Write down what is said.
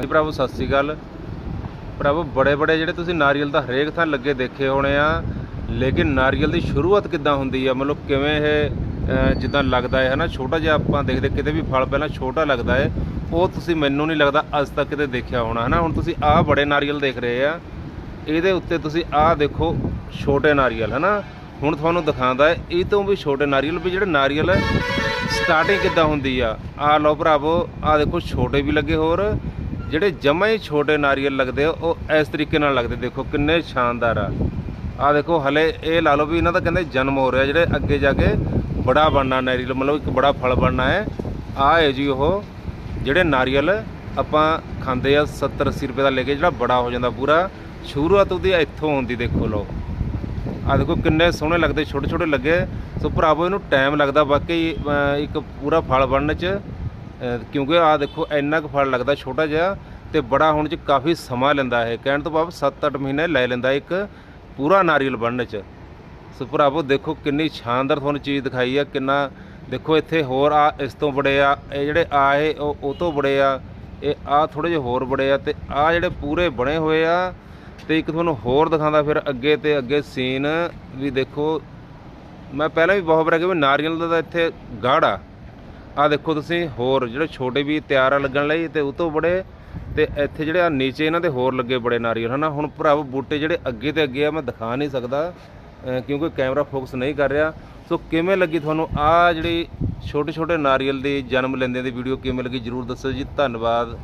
ਹਾਂਜੀ ਭਰਾਵੋ, ਸਤਿ ਸ੍ਰੀ ਅਕਾਲ। ਭਰਾਵੋ ਬੜੇ ਬੜੇ ਜਿਹੜੇ ਤੁਸੀਂ ਨਾਰੀਅਲ ਤਾਂ ਹਰੇਕ ਥਾਂ ਲੱਗੇ ਦੇਖੇ ਹੋਣੇ ਆ, ਲੇਕਿਨ ਨਾਰੀਅਲ ਦੀ ਸ਼ੁਰੂਆਤ ਕਿੱਦਾਂ ਹੁੰਦੀ ਆ? ਮਤਲਬ ਕਿਵੇਂ ਇਹ ਜਿੱਦਾਂ ਲੱਗਦਾ ਹੈ, ਹਨਾ? ਛੋਟਾ ਜਿਹਾ ਆਪਾਂ ਦੇਖਦੇ, ਕਿਤੇ ਵੀ ਫਲ ਪਹਿਲਾਂ ਛੋਟਾ ਲੱਗਦਾ ਹੈ, ਉਹ ਤੁਸੀਂ ਮੈਨੂੰ ਨਹੀਂ ਲੱਗਦਾ ਅੱਜ ਤੱਕ ਕਿਤੇ ਦੇਖਿਆ ਹੋਣਾ, ਹਨਾ? ਹੁਣ ਤੁਸੀਂ ਆਹ ਬੜੇ ਨਾਰੀਅਲ ਦੇਖ ਰਹੇ ਆ, ਇਹਦੇ ਉੱਤੇ ਤੁਸੀਂ ਆਹ ਦੇਖੋ, ਛੋਟੇ ਨਾਰੀਅਲ, ਹਨਾ? ਹੁਣ ਤੁਹਾਨੂੰ ਦਿਖਾਉਂਦਾ ਹੈ, ਇਹ ਤੋਂ ਵੀ ਛੋਟੇ ਨਾਰੀਅਲ, ਵੀ ਜਿਹੜੇ ਨਾਰੀਅਲ ਸਟਾਰਟਿੰਗ ਕਿੱਦਾਂ ਹੁੰਦੀ ਆ? ਆਹ ਲਓ ਭਰਾਵੋ, ਆਹ ਦੇਖੋ, ਛੋਟੇ ਵੀ ਲੱਗੇ ਹੋਰ ਜਿਹੜੇ ਜਮਾ ਹੀ ਛੋਟੇ ਨਾਰੀਅਲ ਲੱਗਦੇ ਆ, ਉਹ ਇਸ ਤਰੀਕੇ ਨਾਲ ਲੱਗਦੇ। ਦੇਖੋ ਕਿੰਨੇ ਸ਼ਾਨਦਾਰ ਆ। ਆਹ ਦੇਖੋ ਹਲੇ ਇਹ ਲਾ ਲਓ ਵੀ ਇਹਨਾਂ ਦਾ ਕਹਿੰਦੇ ਜਨਮ ਹੋ ਰਿਹਾ, ਜਿਹੜੇ ਅੱਗੇ ਜਾ ਕੇ ਬੜਾ ਬਣਨਾ ਨਾਰੀਅਲ, ਮਤਲਬ ਇੱਕ ਬੜਾ ਫਲ ਬਣਨਾ ਹੈ। ਆਹ ਹੈ ਜੀ ਉਹ, ਜਿਹੜੇ ਨਾਰੀਅਲ ਆਪਾਂ ਖਾਂਦੇ ਆ 70 80 ਰੁਪਏ ਦਾ ਲੈ ਕੇ, ਜਿਹੜਾ ਬੜਾ ਹੋ ਜਾਂਦਾ ਪੂਰਾ। ਸ਼ੁਰੂਆਤ ਉਹਦੀ ਇੱਥੋਂ ਹੁੰਦੀ, ਦੇਖੋ ਲਓ। ਆ ਦੇਖੋ ਕਿੰਨੇ ਸੋਹਣੇ ਲੱਗਦੇ ਛੋਟੇ ਛੋਟੇ ਲੱਗੇ। ਸੋ ਭਰਾਵੋ, ਇਹਨੂੰ ਟਾਈਮ ਲੱਗਦਾ ਵਾਕਈ ਇੱਕ ਪੂਰਾ ਫਲ ਬਣਨ ਚ। ਕਿਉਂਕਿ ਆ ਦੇਖੋ, ਇੰਨਾ ਕੁ ਫਲ ਲੱਗਦਾ ਛੋਟਾ ਜਿਹਾ ਤੇ ਬੜਾ ਹੋਣ ਚ ਕਾਫੀ ਸਮਾਂ ਲੈਂਦਾ ਹੈ ਕਹਿਣ ਤੋਂ ਬਾਅਦ 7-8 ਮਹੀਨੇ ਲੈ ਲੈਂਦਾ ਇੱਕ ਪੂਰਾ ਨਾਰੀਅਲ ਬਣਨ ਚ। ਸੋ ਭਰਾਵੋ, ਦੇਖੋ ਕਿੰਨੀ ਸ਼ਾਨਦਾਰ ਤੁਹਾਨੂੰ ਚੀਜ਼ ਦਿਖਾਈ ਆ, ਕਿੰਨਾ ਦੇਖੋ ਇੱਥੇ ਹੋਰ ਆ, ਇਸ ਤੋਂ ਬੜੇ ਆ, ਇਹ ਜਿਹੜੇ ਆ, ਇਹ ਉਹ ਉਹ ਤੋਂ ਬੜੇ ਆ, ਇਹ ਆ ਥੋੜੇ ਜਿਹੇ ਹੋਰ ਬੜੇ ਆ ਤੇ ਆ ਜਿਹੜੇ ਪੂਰੇ ਬਣੇ ਹੋਏ ਆ ਤੇ ਇੱਕ ਤੁਹਾਨੂੰ ਹੋਰ ਦਿਖਾਉਂਦਾ ਫਿਰ ਅੱਗੇ ਤੇ ਅੱਗੇ ਸੀਨ ਵੀ ਦੇਖੋ। ਮੈਂ ਪਹਿਲਾਂ ਵੀ ਬਹੁਤ ਵਾਰ ਕਿਹਾ ਨਾਰੀਅਲ ਦਾ ਤਾਂ ਇੱਥੇ ਗਾੜ। ਆ ਦੇਖੋ ਤੁਸੀਂ, ਹੋਰ ਜਿਹੜੇ ਛੋਟੇ ਵੀ ਤਿਆਰ ਆ ਲੱਗਣ ਲਈ ਤੇ ਉਹ ਤੋਂ ਬੜੇ ਤੇ ਇੱਥੇ ਜਿਹੜੇ ਆ ਨੀਚੇ ਇਹਨਾਂ ਦੇ ਹੋਰ ਲੱਗੇ ਬੜੇ ਨਾਰੀਅਲ, ਹਨਾ? ਹੁਣ ਭਰਾਵ, ਬੂਟੇ ਜਿਹੜੇ ਅੱਗੇ ਤੇ ਅੱਗੇ ਆ, ਮੈਂ ਦਿਖਾ ਨਹੀਂ ਸਕਦਾ ਕਿਉਂਕਿ ਕੈਮਰਾ ਫੋਕਸ ਨਹੀਂ ਕਰ ਰਿਹਾ। ਸੋ ਕਿਵੇਂ ਲੱਗੀ ਤੁਹਾਨੂੰ ਆ ਜਿਹੜੀ ਛੋਟੇ ਛੋਟੇ ਨਾਰੀਅਲ ਦੀ ਜਨਮ ਲੈਂਦੇ ਦੀ ਵੀਡੀਓ ਕਿਵੇਂ ਲੱਗੀ, ਜਰੂਰ ਦੱਸੋ ਜੀ। ਧੰਨਵਾਦ।